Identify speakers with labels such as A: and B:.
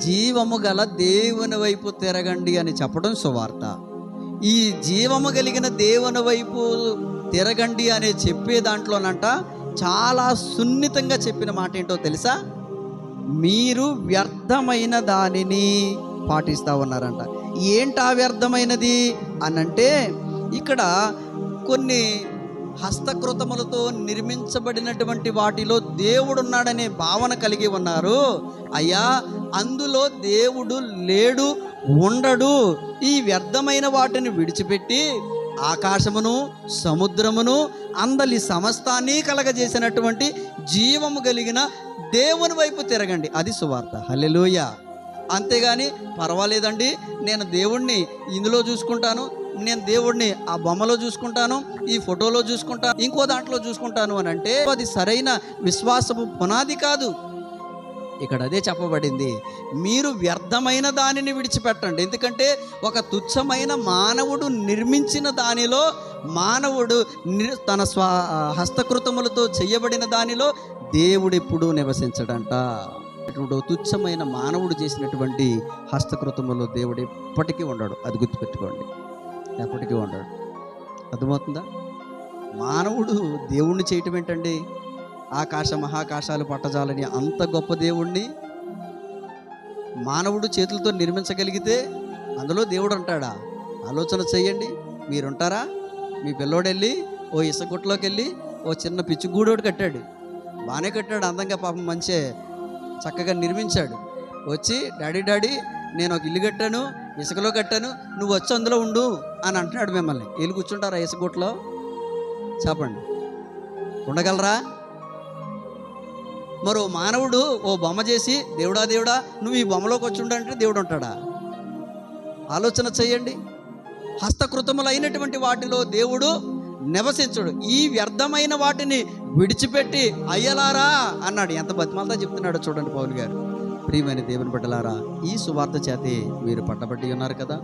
A: జీవము గల దేవుని వైపు తిరగండి అని చెప్పడం సువార్త. ఈ జీవము కలిగిన దేవుని వైపు తిరగండి అని చెప్పే దాంట్లోనంట చాలా సున్నితంగా చెప్పిన మాట ఏంటో తెలుసా? మీరు వ్యర్థమైన దానిని పాటిస్తూ ఉన్నారంట. ఏంటా వ్యర్థమైనది? అనంటే ఇక్కడ కొన్ని హస్తకృతములతో నిర్మించబడినటువంటి వాటిలో దేవుడున్నాడనే భావన కలిగి ఉన్నారు. అయ్యా అందులో దేవుడు లేడు ఉండడు. ఈ వ్యర్థమైన వాటిని విడిచిపెట్టి ఆకాశమును సముద్రమును అందలి సమస్తాన్ని కలగజేసినటువంటి జీవము కలిగిన దేవుని వైపు తిరగండి. అది సువార్త. హలెలుయ అంతేగాని పర్వాలేదండి. నేను దేవుణ్ణి ఇందులో చూసుకుంటాను. నేను దేవుడిని ఆ బొమ్మలో చూసుకుంటాను ఈ ఫోటోలో చూసుకుంటాను ఇంకో దాంట్లో చూసుకుంటాను అని అంటే అది సరైన విశ్వాసపు పునాది కాదు. ఇక్కడ అదే చెప్పబడింది. మీరు వ్యర్థమైన దానిని విడిచిపెట్టండి. ఎందుకంటే ఒక తుచ్చమైన మానవుడు నిర్మించిన దానిలో మానవుడు ని- తన స్వ హస్తకృతములతో చేయబడిన దానిలో దేవుడు ఎప్పుడూ నివసించడంట. ఇప్పుడు తుచ్చమైన మానవుడు చేసినటువంటి హస్తకృతములో దేవుడు ఎప్పటికీ ఉండడు. అది గుర్తుపెట్టుకోండి. ఎప్పటికీ ఉండడు. అర్థమవుతుందా? మానవుడు దేవుణ్ణి చేయటం ఏంటండి? ఆకాశ మహాకాశాలు పట్టజాలని అంత గొప్ప దేవుణ్ణి మానవుడు చేతులతో నిర్మించగలిగితే అందులో దేవుడు ఉంటాడా ఆలోచన చేయండి మీరుంటారా? మీ పిల్లోడెళ్ళి ఓ ఇసగుట్లోకి వెళ్ళి ఓ చిన్న పిచ్చుగూడోడు కట్టాడు. బాగానే కట్టాడు. అందంగా పాపం మంచి చక్కగా నిర్మించాడు. వచ్చి డాడీ డాడీ నేను ఒక ఇల్లు కట్టాను. ఇసుకలో కట్టాను నువ్వు వచ్చి అందులో ఉండు అని అంటున్నాడు మిమ్మల్ని. వెళ్ళి కూర్చుంటారా ఇసుగుట్లో? చెప్పండి. ఉండగలరా? మరో మానవుడు ఓ బొమ్మ చేసి దేవుడా దేవుడా నువ్వు ఈ బొమ్మలోకి వచ్చి ఉండంటే దేవుడు ఉంటాడా? ఆలోచన చేయండి. హస్తకృతములైనటువంటి వాటిలో దేవుడు నివసించడు. ఈ వ్యర్థమైన వాటిని విడిచిపెట్టి అయ్యలారా? అన్నాడు. ఎంత బతిమాలతో చెప్తున్నాడో చూడండి పౌలు గారు. ప్రియమైన దేవుని బిడ్డలారా ఈ సువార్త చేతే మీరు పట్టబట్టి ఉన్నారు కదా?